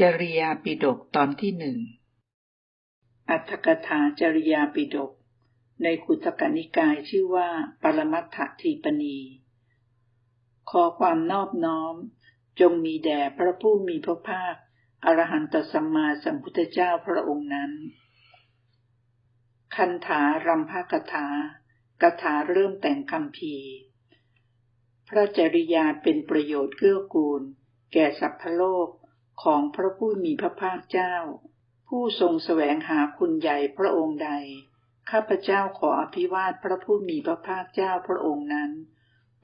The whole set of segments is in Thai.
จริยาปิฎกตอนที่หนึ่ง อัตถกถาจริยาปิฎกในขุทกนิกายชื่อว่า ปรมัตถทีปณี ขอความนอบน้อม จงมีแด่พระผู้มีพระภาค อรหันตสัมมาสัมพุทธเจ้าพระองค์นั้น คันถารำภกถากถาเริ่มแต่งคำพีพระจริยาเป็นประโยชน์เกื้อกูล แก่สัพพโลก ของพระผู้มีพระภาคเจ้า ผู้ทรงแสวงหาคุณใหญ่พระองค์ใด ข้าพเจ้าขออภิวาทพระผู้มีพระภาคเจ้าพระองค์นั้น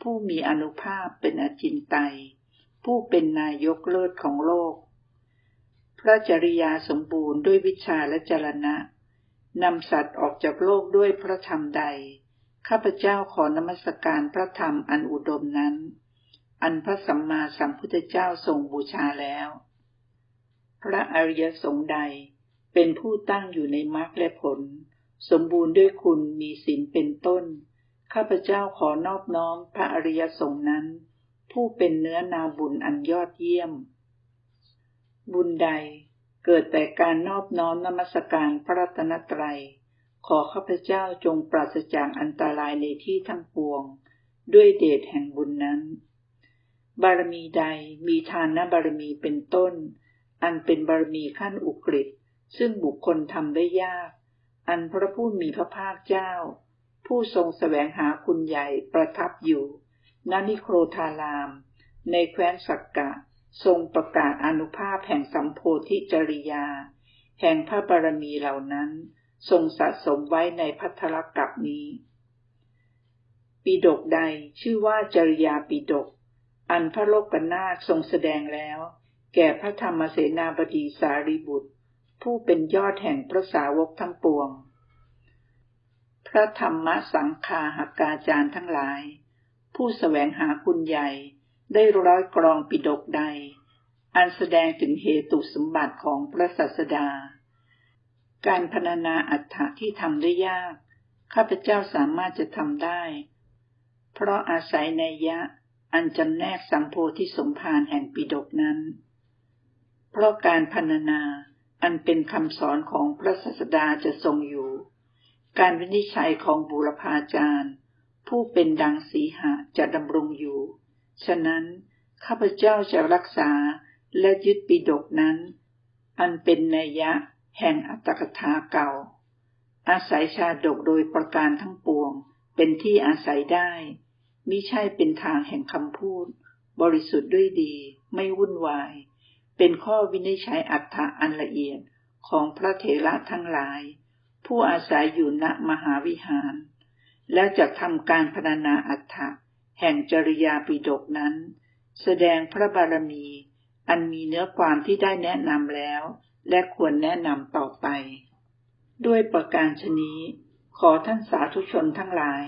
ผู้มีอนุภาพเป็นอจินไตยผู้เป็นนายกเลิศของโลก พระจริยาสมบูรณ์ด้วยวิชาและจรณะนำสัตว์ออกจากโลกด้วยพระธรรมใด ข้าพเจ้าขอนมัสการพระธรรมอันอุดมนั้น อันพระสัมมาสัมพุทธเจ้าทรงบูชาแล้ว พระอริยสงฆ์ใด เป็นผู้ตั้งอยู่ในมรรคและผล สมบูรณ์ด้วยคุณมีศีลเป็นต้น ข้าพเจ้าขอนอบน้อมพระอริยสงฆ์นั้น ผู้เป็นเนื้อนาบุญอันยอดเยี่ยม บุญใดเกิดแต่การนอบน้อมนมัสการพระรัตนตรัย ขอข้าพเจ้าจงปราศจากอันตรายในที่ทั้งปวง ด้วยเดชแห่งบุญนั้น บารมีใดมีทานนบารมีเป็นต้น อันเป็นบารมีขั้นอุกฤษซึ่งบุคคลทำได้ยาก อันพระผู้มีพระภาคเจ้า ผู้ทรงสแสวงหาคุณใหญ่ประทับอยู่ณนิโครธาราม ในแคว้นสักกะ ทรงประกาศอนุภาพแห่งสัมโพธิจริยา แห่งพระบารมีเหล่านั้น ทรงสะสมไว้ในพัทธรกับนี้ปีดกใดชื่อว่าจริยาปีดก อันพระโลกนาถทรงแสดงแล้ว แก่พระธรรมเสนาบดีสารีบุตร ผู้เป็นยอดแห่งพระสาวกทั้งปวง พระธรรมสังคาหากาจารย์ทั้งหลาย ผู้สแสวงหาคุณใหญ่ได้ร้อยกรองปิดกใด อันแสดงถึงเหตุสมบัติของพระศาสดา การพรรณนาอัฏฐะที่ทำได้ยาก ข้าพเจ้าสามารถจะทำได้ เพราะอาศัยในยะอันจำแนกสัมโพธิสมภารแห่งปิดกนั้น ราะการพรรณนา อันเป็นคำสอนของพระศาสดาจะทรงอยู่ การวินิจฉัยของบุรพาจารย์ ผู้เป็นดังสีหะจะดำรงอยู่ ฉะนั้น ข้าพเจ้าจะรักษาและยึดปิดกนั้น อันเป็นนัยยะแห่งอัตถกถาเก่า อาศัยชาดกโดยประการทั้งปวงเป็นที่อาศัยได้มิใช่เป็นทางแห่งคำพูด บริสุทธิ์ด้วยดีไม่วุ่นวาย เป็นข้อวินิจฉัยอัฏฐะอันละเอียดของพระเถระทั้งหลาย ผู้อาศัยอยู่ณมหาวิหาร และจะทำการพรรณนาอัฏฐะแห่งจริยาปิฎกนั้น แสดงพระบารมี อันมีเนื้อความที่ได้แนะนำแล้ว และควรแนะนำต่อไป ด้วยประการชนี้ ขอท่านสาธุชนทั้งหลาย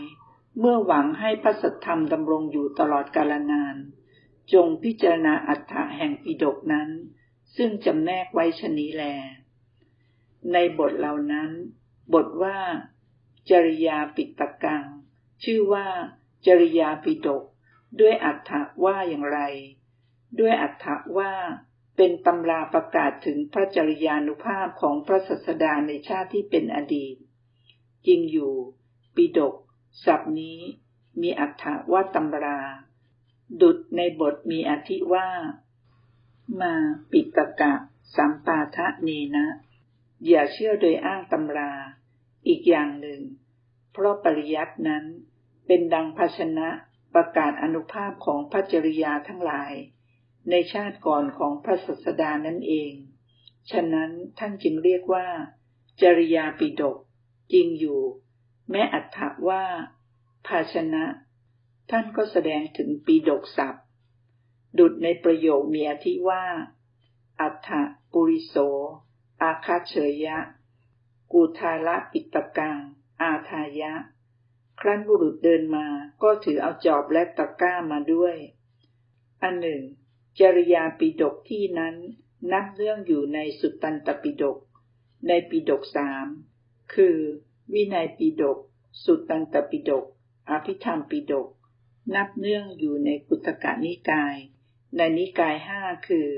เมื่อหวังให้พระสัทธรรมดำรงอยู่ตลอดกาลนาน จงพิจารณาอัฏฐะแห่งปิดกนั้น ซึ่งจำแนกไว้ชนี้แล ในบทเหล่านั้น บทว่า จริยาปิตกัง ชื่อว่า จริยาปิดก ด้วยอัฏฐะว่าอย่างไร ด้วยอัฏฐะว่าเป็นตำราประกาศถึงพระจริยานุภาพของพระศาสดาในชาติที่เป็นอดีต จริงอยู่ ปิดกศัพท์นี้มีอัฏฐะว่าตำรา ดุดในบทมีอธิว่า มาปิตกะ สัมปาทะเนนะ อย่าเชื่อโดยอ้างตำรา อีกอย่างหนึ่ง เพราะปริยัตินั้นเป็นดังภาชนะประกาศอนุภาพของพระจริยาทั้งหลาย ในชาติก่อนของพระศาสดานั่นเอง ฉะนั้นท่านจึงเรียกว่า จริยาปิดกจริงอยู่ แม้อัฏฐว่า ภาชนะ ท่านก็แสดงถึงปีดกศัพท์ ดุดในประโยคมีอธิว่า อัฏฐปุริโส อาคาเฉยยะ กูทาละปิตกัง อาทายะ ครั้นบุรุษเดินมาก็ถือเอาจอบและตะกร้ามาด้วย อันหนึ่ง จริยาปิดกที่นั้นนับเรื่องอยู่ในสุตตันตปิดก ในปิดกสามคือ วินัยปิดก สุตตันตปิดก อภิธรรมปิดก นับเนื่องอยู่ในกุตกะนิกาย ในนิกายห้าคือ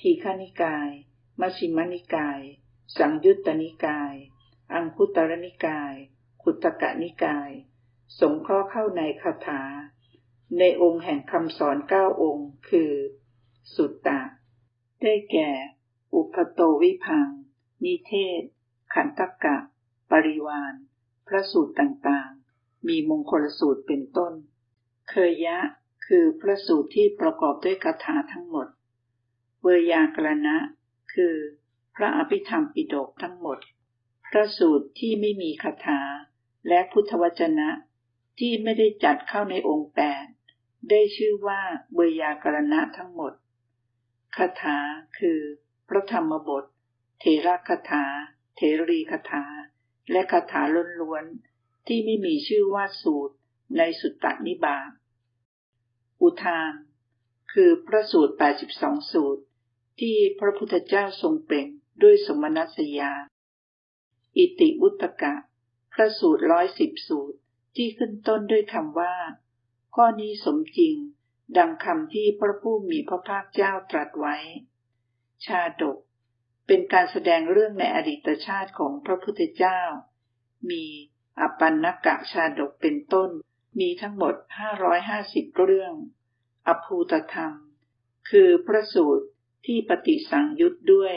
ทีฆนิกาย มัชฌิมนิกาย สังยุตตนิกาย อังคุตรนิกาย ขุตกะนิกาย สงเคราะห์เข้าในคาถา ในองค์แห่งคำสอนเก้าองค์ คือ สุตตะ ได้แก่ อุปโตวิพัง นิเทศ ขันตกะ ปริวาน พระสูตรต่างๆ มีมงคลสูตรเป็นต้น เคยยะคือพระสูตรที่ประกอบด้วยคาถาทั้งหมด เวยากรณะ คือพระอภิธรรมปิฎกทั้งหมด พระสูตรที่ไม่มีคาถา และพุทธวจนะที่ไม่ได้จัดเข้าในองค์แปดได้ชื่อว่าเวยากรณะทั้งหมด คาถาคือพระธรรมบท เทระคาถา เทรีคาถา และคาถาล้วนๆที่ไม่มีชื่อว่าสูตร ในสุตตนิบาตอุทาน คือพระสูตร 82 สูตร ที่พระพุทธเจ้าทรงเปล่งด้วยสมนัสยา อิติวุตกะ พระสูตรร้อยสิบสูตรที่ขึ้นต้นด้วยคำว่า ข้อนี้สมจริง ดังคำที่พระผู้มีพระภาคเจ้าตรัสไว้ ชาดก เป็นการแสดงเรื่องในอดีตชาติของพระพุทธเจ้า มีอปันนกะชาดกเป็นต้น มีทั้งหมด 550 เรื่อง อภูตธรรม คือพระสูตรที่ปฏิสังยุตด้วย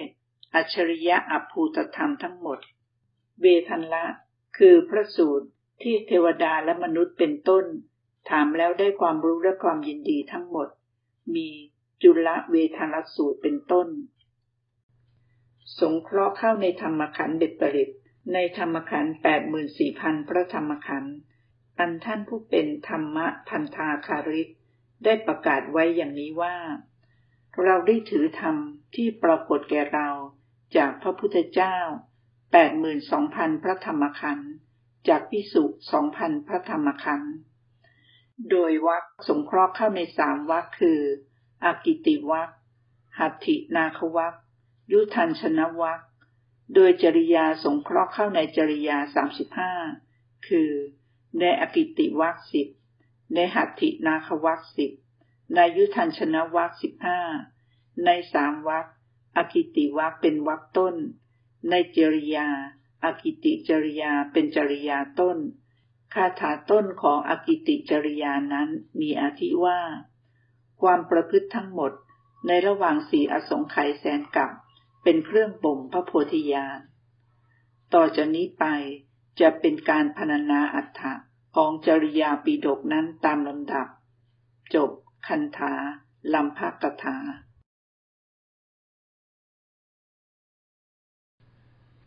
อัจฉริยะอภูตธรรมทั้งหมด เวทันละ คือพระสูตรที่เทวดาและมนุษย์เป็นต้น ถามแล้วได้ความรู้และความยินดีทั้งหมด มีจุลเวทันลสูตรเป็นต้น สงเคราะห์เข้าในธรรมขันธ์เด็ดประดิษในธรรมขันธ์แปดหมื่นสี่พันพระธรรมขันธ์ อันท่านผู้เป็นธรรมะพันธาคาริกได้ประกาศไว้อย่างนี้ว่า เราได้ถือธรรมที่ปรากฏแก่เราจากพระพุทธเจ้าแปดหมื่นสองพันพระธรรมขันธ์จากพิสุสองพันพระธรรมขันธ์โดยวักสงเคราะห์เข้าในสามวักคืออากิติวักหัตถินาควักยุทันชนะวักโดยจริยาสงเคราะห์เข้าในจริยาสามสิบห้าคือ ในอกิติวักสิบในหัตถินาควักสิบในยุทันชนะวักสิบห้าในสามวักอกิติวักเป็นวักต้น ในจริยาอากิติจริยาเป็นจริยาต้น คาถาต้นของอากิติจริยานั้นมีอาทิว่า ความประพฤติทั้งหมดในระหว่างสี่อสงไขยแสนกับ เป็นเครื่องบ่มพระโพธิญาณ ต่อจากนี้ไป จะเป็นการพรรณนาอัฏฐะของจริยาปีดกนั้นตามลำดับ จบคันธาลำภกถา